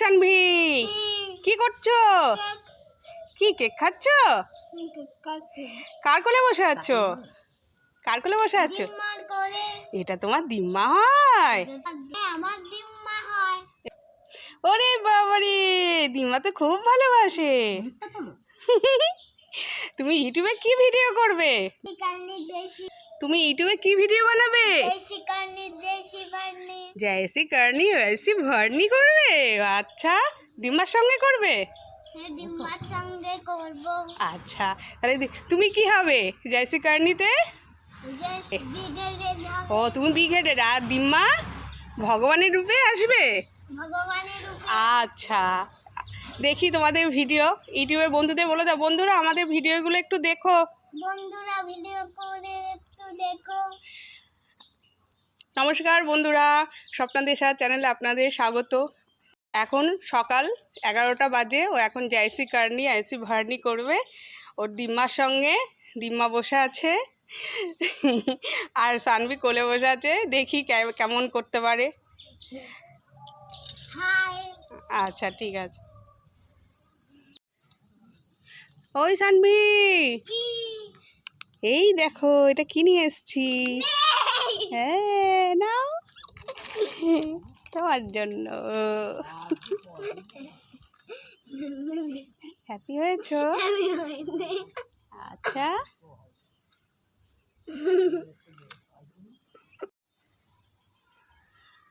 সানভি কি করছ? কি কেক খাচ্ছ? কার কোলে বসে আছো? কার কোলে বসে আছো? এটা তোমার দিম্মা হয়। ওরে বাবারে দিম্মা তো খুব ভালোবাসে। তুমি ইউটিউবে কি ভিডিও করবে? তুমি ইউটিউবে কি ভিডিও বানাবে? জয় শ্রী জয়সি কার্নি শ্রী ভর্নি করবে? আচ্ছা ডিম্বার সঙ্গে করবে? হ্যাঁ, আচ্ছা তাহলে তুমি কি হবে জয় শ্রী কার্নিতে ও তুমি বিঘেটে রাত ডিম্মা ভগবানের রূপে আসবে? আচ্ছা দেখি তোমাদের ভিডিও ইউটিউবের বন্ধুদের বলে দাও। বন্ধুরা আমাদের ভিডিওগুলো একটু দেখো। বন্ধুরা ভিডিও করে একটু দেখো। নমস্কার বন্ধুরা স্বপ্ন দেশা চ্যানেলে আপনাদের স্বাগত। এখন সকাল এগারোটা বাজে ও এখন জাইসি কার্নি আইসি ভার্নি করবে। ওর দিম্মার সঙ্গে দিম্মা বসে আছে। আর সানভি কোলে বসে আছে। দেখি কেমন করতে পারে। আচ্ছা ঠিক আছে। ওই সানভি। এই দেখো এটা কি নিয়ে এসছি হ্যাঁ নাও। তোমার জন্য। হ্যাপি হয়েছো? আচ্ছা।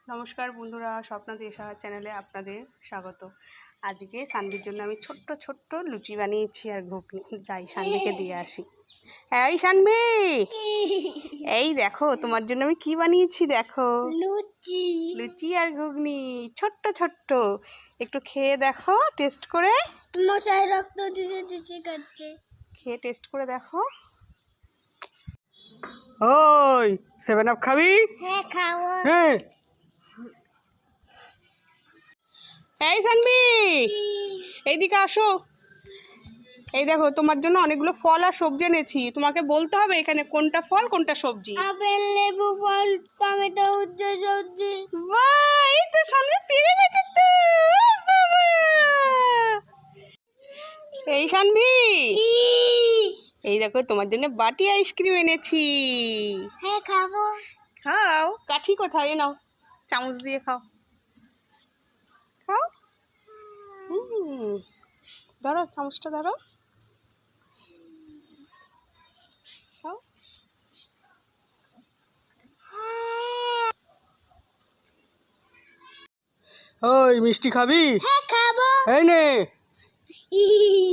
নমস্কার বন্ধুরা স্বপ্ন দেশা চ্যানেলে আপনাদের স্বাগত। আজকে সানভির জন্য আমি ছোট্ট ছোট্ট লুচি বানিয়েছি আর ঘুগনি। যাই সানভিকে দিয়ে আসি। হ্যাঁ এই সানভি! এই দেখো তোমার জন্য আমি কি বানিয়েছি দেখো? লুচি। লুচি আর ঘুগনি ছোট্ট ছোট্ট। একটু খেয়ে দেখো টেস্ট করে। মশাই রক্ত দিছে দিছে করছে খেয়ে টেস্ট করে দেখো। ওই সেভেন আপ খাবি? হ্যাঁ খাব। হ্যাঁ এই সানবি এইদিকে আসো। এই দেখো তোমার জন্য অনেকগুলো ফল আর সবজি এনেছি। তোমাকে বলতে হবে এখানে কোনটা ফল কোনটা সবজি। আপেল লেবু ফল টমেটো উচ্চ সবজি। বাহ এই তো সামনে ফিরে গেছে তো। এই সানভি এই দেখো তোমার জন্য বাটি আইসক্রিম এনেছি। হ্যাঁ খাব। খাও। কাঠি কোথায়? নাও চামচ দিয়ে খাও। ধরো চামচটা ধরো খাও। ওই মিষ্টি খাবি? হ্যাঁ খাব। এই নে।